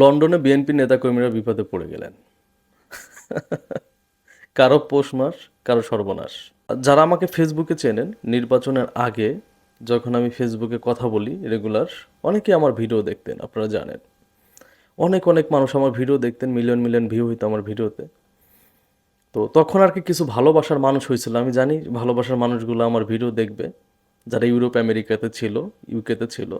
লন্ডনে বিএনপি নেতাকর্মীরা বিপদে পড়ে গেলেন। কারও পৌষ মাস, কারও সর্বনাশ। যারা আমাকে ফেসবুকে চেনেন, নির্বাচনের আগে যখন আমি ফেসবুকে কথা বলি রেগুলার অনেকে আমার ভিডিও দেখতেন, আপনারা জানেন। অনেক অনেক মানুষ আমার ভিডিও দেখতেন, মিলিয়ন মিলিয়ন ভিউ হইতো আমার ভিডিওতে। তো তখন আর কি কিছু ভালোবাসার মানুষ হয়েছিল আমি জানি ভালোবাসার মানুষগুলো আমার ভিডিও দেখবে, যারা ইউরোপ, আমেরিকাতে ছিল ইউকেতে ছিল।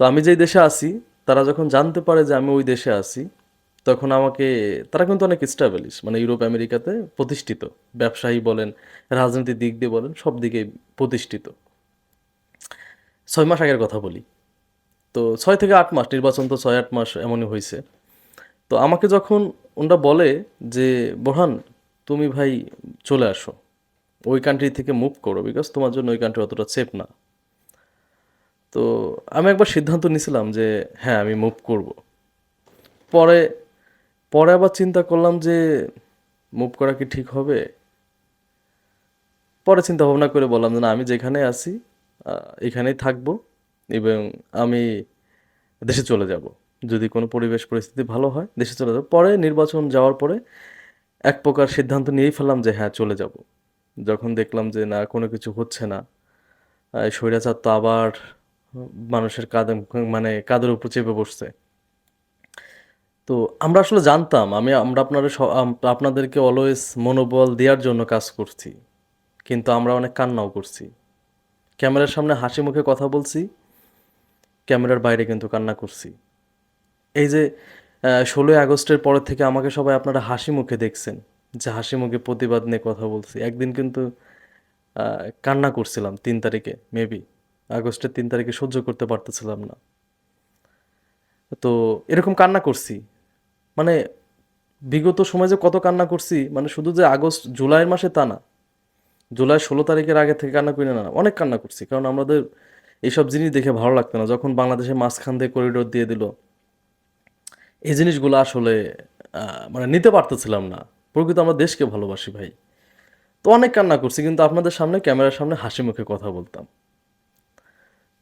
তো আমি যেই দেশে আসি তারা যখন জানতে পারে যে আমি ওই দেশে আসি তখন আমাকে, তারা কিন্তু অনেক স্টাবলিশ মানে ইউরোপ, আমেরিকাতে প্রতিষ্ঠিত। ব্যবসায়ী বলেন রাজনীতির দিক দিয়ে বলেন, সব দিকে প্রতিষ্ঠিত। ছয় মাস আগের কথা বলি। তো ছয় থেকে আট মাস, নির্বাচন তো ছয় আট মাস এমনই হয়েছে তো আমাকে যখন ওনরা বলে যে, বোরহান, তুমি ভাই চলে আসো। ওই কান্ট্রি থেকে মুভ করো বিকজ তোমার জন্য ওই কান্ট্রি অতটা সেফ না। তো আমি একবার সিদ্ধান্ত নিয়েছিলাম যে হ্যাঁ আমি মুভ করব। পরে পরে আবার চিন্তা করলাম যে মুভ করা কি ঠিক হবে? পরে চিন্তা ভাবনা করে বললাম যে, না, আমি যেখানে আছি এখানেই থাকব এবং আমি দেশে চলে যাব। যদি কোনো পরিবেশ পরিস্থিতি ভালো হয়, দেশে চলে যাব। পরে নির্বাচন যাওয়ার পরে এক প্রকার সিদ্ধান্ত নিয়েই ফেললাম যে হ্যাঁ চলে যাব। যখন দেখলাম যে, না, কোনো কিছু হচ্ছে না স্বৈরাচার তো আবার মানুষের কাঁধে মানে কাঁধের উপর চেপে বসছে। তো আমরা আসলে জানতাম, আমি, আমরা আপনাদের স- আপনাদেরকে অলওয়েজ মনোবল দেওয়ার জন্য কাজ করছি, কিন্তু আমরা অনেক কান্নাও করছি। ক্যামেরার সামনে হাসি মুখে কথা বলছি, ক্যামেরার বাইরে কিন্তু কান্না করছি। এই যে ষোলোই আগস্টের পর থেকে আমাকে সবাই আপনারা হাসি মুখে দেখছেন, যে হাসি মুখে প্রতিবাদ নিয়ে কথা বলছি। একদিন কিন্তু কান্না করছিলাম তিন তারিখে মেবি আগস্টের তিন তারিখে সহ্য করতে পারতেছিলাম না। তো এরকম কান্না করছি। মানে বিগত সময় যে কত কান্না করছি মানে শুধু যে আগস্ট, জুলাইয়ের মাসে তা না, জুলাই ষোলো তারিখের আগে থেকে কান্না করি না অনেক কান্না করছি। কারণ আমাদের এইসব জিনিস দেখে ভালো লাগতো না। যখন বাংলাদেশের মাঝখান দিয়ে করিডোর দিয়ে দিল, এই জিনিসগুলো আসলে মানে নিতে পারতেছিলাম না। প্রকৃত আমরা দেশকে ভালোবাসি ভাই। তো অনেক কান্না করছি, কিন্তু আপনাদের সামনে, ক্যামেরার সামনে হাসি মুখে কথা বলতাম।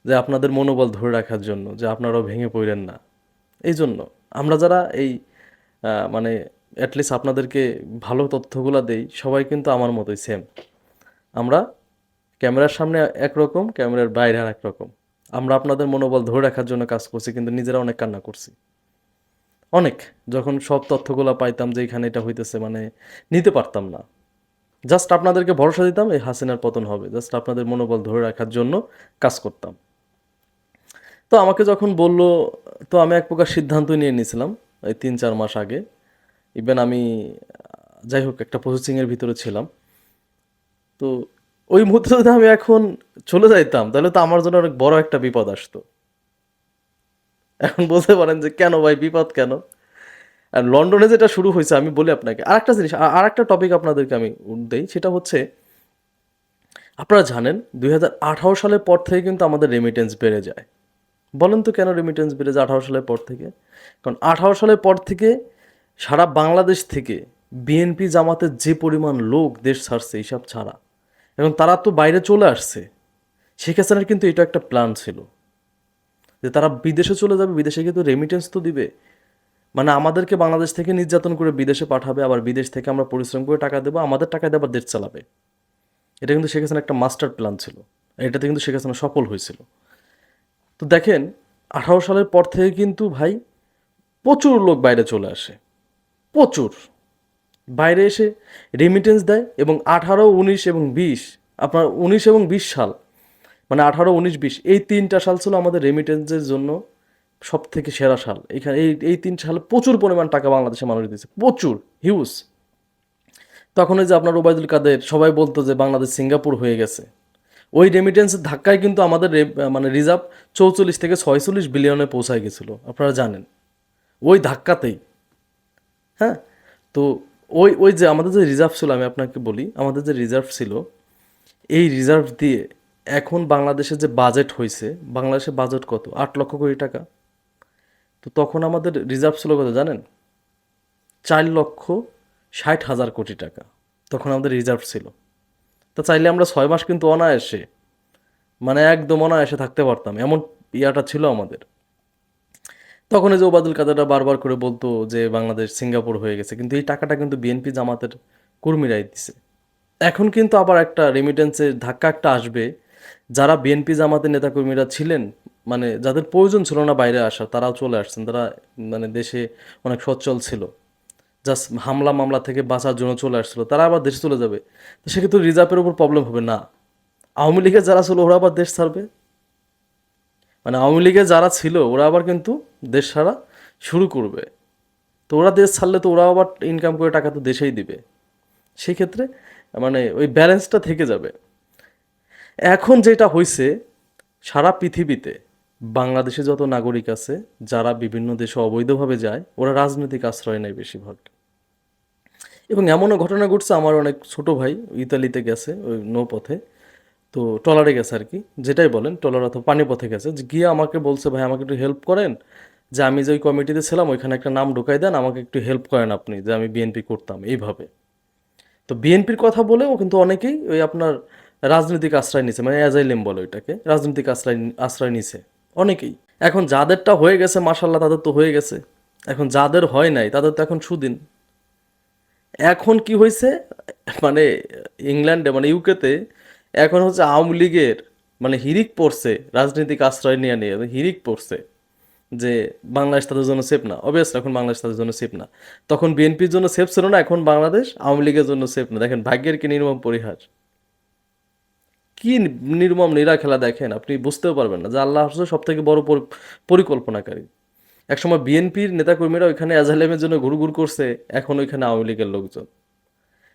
যে আপনাদের মনোবল ধরে রাখার জন্য, যে আপনারাও ভেঙে পড়েন না। এই জন্য আমরা যারা এই মানে অ্যাটলিস্ট আপনাদেরকে ভালো তথ্যগুলো দেই, সবাই কিন্তু আমার মতোই সেম আমরা ক্যামেরার সামনে একরকম, ক্যামেরার বাইরে আর একরকম। আমরা আপনাদের মনোবল ধরে রাখার জন্য কাজ করছি, কিন্তু নিজেরা অনেক কান্না করছি। অনেক, যখন সব তথ্যগুলো পাইতাম যে এখানে এটা হইতেছে মানে নিতে পারতাম না। জাস্ট আপনাদেরকে ভরসা দিতাম, এই হাসিনার পতন হবে। জাস্ট আপনাদের মনোবল ধরে রাখার জন্য কাজ করতাম। তো আমাকে যখন বলল, তো আমি এক প্রকার সিদ্ধান্ত নিয়ে নিয়েছিলাম, এই তিন চার মাস আগে। ইভেন আমি, যাই হোক, একটা প্রসেসিংয়ের ভিতরে ছিলাম। তো ওই মুহূর্তে যদি আমি এখন চলে যাইতাম, তাহলে তো আমার জন্য অনেক বড় একটা বিপদ আসতো। এখন বলতে পারেন যে, কেন ভাই, বিপদ কেন? আর লন্ডনে যেটা শুরু হয়েছে, আমি বলি আপনাকে আর একটা জিনিস আর একটা টপিক আপনাদেরকে আমি দেই, সেটা হচ্ছে, আপনারা জানেন, দুই হাজার আঠারো সালের পর থেকে কিন্তু আমাদের রেমিটেন্স বেড়ে যায়। বলেন তো কেন রেমিটেন্স বেড়ে যায় আঠারো সালের পর থেকে? কারণ আঠারো সালের পর থেকে সারা বাংলাদেশ থেকে বিএনপি জামাতের যে পরিমাণ লোক দেশ ছাড়ছে এইসব ছাড়া। এবং তারা তো বাইরে চলে আসছে। শেখ কিন্তু এটা একটা প্ল্যান ছিল। যে তারা বিদেশে চলে যাবে, বিদেশে কিন্তু রেমিটেন্স তো দিবে। মানে আমাদেরকে বাংলাদেশ থেকে নির্যাতন করে বিদেশে পাঠাবে, আবার বিদেশ থেকে আমরা পরিশ্রম করে টাকা দেবো, আমাদের টাকা দিয়ে আবার দেশ চালাবে। এটা কিন্তু শেখ একটা মাস্টার প্ল্যান ছিল। এটাতে কিন্তু শেখ সফল হয়েছিল। তো দেখেন, আঠারো সালের পর থেকে কিন্তু ভাই প্রচুর লোক বাইরে চলে আসে। প্রচুর। বাইরে এসে রেমিটেন্স দেয় এবং আঠারো, উনিশ এবং বিশ, আপনার উনিশ এবং বিশ সাল মানে আঠারো, উনিশ, বিশ, এই তিনটা সাল ছিল আমাদের রেমিটেন্সের জন্য সব থেকে সেরা সাল। এখানে এই এই তিন সালে প্রচুর পরিমাণ টাকা বাংলাদেশে মানুষ দিয়েছে, প্রচুর হিউজ তখন যে আপনার ওবায়দুল কাদের, সবাই বলতো যে বাংলাদেশ সিঙ্গাপুর হয়ে গেছে। ওই রেমিটেন্সের ধাক্কায় কিন্তু আমাদের মানে রিজার্ভ চৌচল্লিশ থেকে ছয়চল্লিশ বিলিয়নে পৌঁছায় গেছিল, আপনারা জানেন। ওই ধাক্কাতেই। হ্যাঁ? তো ওই ওই যে আমাদের যে রিজার্ভ ছিল, আমি আপনাকে বলি, আমাদের যে রিজার্ভ ছিল, এই রিজার্ভ দিয়ে এখন বাংলাদেশের যে বাজেট হয়েছে বাংলাদেশের বাজেট কত? আট লক্ষ কোটি টাকা। তো তখন আমাদের রিজার্ভ ছিল কত জানেন? চার লক্ষ ষাট হাজার কোটি টাকা। তখন আমাদের রিজার্ভ ছিল। তা চাইলে আমরা ছয় মাস কিন্তু অনায়াসে মানে একদম অনায়াসে থাকতে পারতাম, এমন ইয়াটা ছিল আমাদের। তখন যে ওবায়দুল কাদেররা বারবার করে বলতো যে বাংলাদেশ সিঙ্গাপুর হয়ে গেছে, কিন্তু এই টাকাটা কিন্তু বিএনপি জামাতের কর্মীরাই দিছে। এখন কিন্তু আবার একটা রেমিটেন্সের ধাক্কা একটা আসবে, যারা বিএনপি জামাতের নেতাকর্মীরা ছিলেন মানে যাদের প্রয়োজন ছিল না বাইরে আসা, তারাও চলে আসছেন, তারা মানে দেশে অনেক সচ্ছল ছিল। জাস্ট হামলা মামলা থেকে বাঁচার জন্য চলে আসছিল, তারা আবার দেশে চলে যাবে। তো সেক্ষেত্রে রিজার্ভের উপর প্রবলেম হবে না। আওয়ামী লীগের যারা ছিল, ওরা আবার দেশ ছাড়বে। মানে আওয়ামী লীগের যারা ছিল, ওরা আবার কিন্তু দেশ ছাড়া শুরু করবে। তো ওরা দেশ ছাড়লে তো ওরা আবার ইনকাম করে টাকা তো দেশেই দিবে। সেই ক্ষেত্রে মানে ওই ব্যালেন্সটা থেকে যাবে। এখন যেটা হয়েছে সারা পৃথিবীতে বাংলাদেশে যত নাগরিক আছে, যারা বিভিন্ন দেশে অবৈধভাবে যায়, ওরা রাজনৈতিক আশ্রয় নেয় বেশিরভাগ। এবং এমনও ঘটনা ঘটছে, আমার অনেক ছোট ভাই ইতালিতে গেছে, ওই নৌপথে, তো ট্রলারে গেছে আর কি। যেটাই বলেন, ট্রলার অথবা পানিপথে গেছে। গিয়ে আমাকে বলছে, ভাই, আমাকে একটু হেল্প করেন। যে আমি যে ওই কমিটিতে ছিলাম, ওইখানে একটা নাম ঢুকাই দেন, আমাকে একটু হেল্প করেন আপনি, যে আমি বিএনপি করতাম, এইভাবে। তো বিএনপির কথা বলেও কিন্তু অনেকেই ওই আপনার রাজনৈতিক আশ্রয় নিছে মানে অ্যাজাইলেম বলে ওইটাকে, রাজনৈতিক আশ্রয় আশ্রয় নিছে। অনেকেই। এখন যাদেরটা হয়ে গেছে মাসাল্লাহ তাদের তো হয়ে গেছে। এখন যাদের হয় নাই, তাদের তো এখন সুদিন। এখন কি হয়েছে মানে ইংল্যান্ডে মানে ইউকেতে এখন হচ্ছে আওয়ামী লীগের মানে হিরিক পড়ছে, রাজনৈতিক আশ্রয় নিয়ে নিয়ে, হিরিক পড়ছে যে বাংলাদেশ তাদের জন্য সেফ না। অবভিয়াসলি এখন বাংলাদেশ তাদের জন্য সেফ না। তখন বিএনপির জন্য সেফ ছিল না, এখন বাংলাদেশ আওয়ামী লীগের জন্য সেফ না। দেখেন, ভাগ্যের কি নির্মম পরিহার। কি নির্মম নিরা খেলা দেখেন? আপনি বুঝতেও পারবেন না যে আল্লাহ হচ্ছে সব থেকে বড় পরি- পরিকল্পনাকারী। একসময় বিএনপির নেতাকর্মীরা ওইখানে অ্যাজালেমের জন্য ঘুরঘুর করছে, এখন ওইখানে আওয়ামী লীগের লোকজন।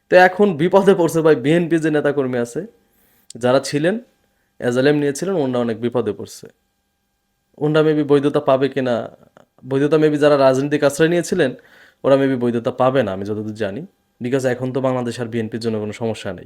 তো এখন বিপদে পড়ছে ভাই বিএনপির যে নেতাকর্মী আছে, যারা ছিলেন অ্যাজালেম নিয়েছিলেন, ওনারা অনেক বিপদে পড়ছে। ওনারা মেবি বৈধতা পাবে কিনা, বৈধতা মেবি যারা রাজনৈতিক আশ্রয় নিয়েছিলেন, ওরা মেবি বৈধতা পাবে না, আমি যতদূর জানি। বিকজ এখন তো বাংলাদেশ আর বিএনপির জন্য কোনো সমস্যা নেই।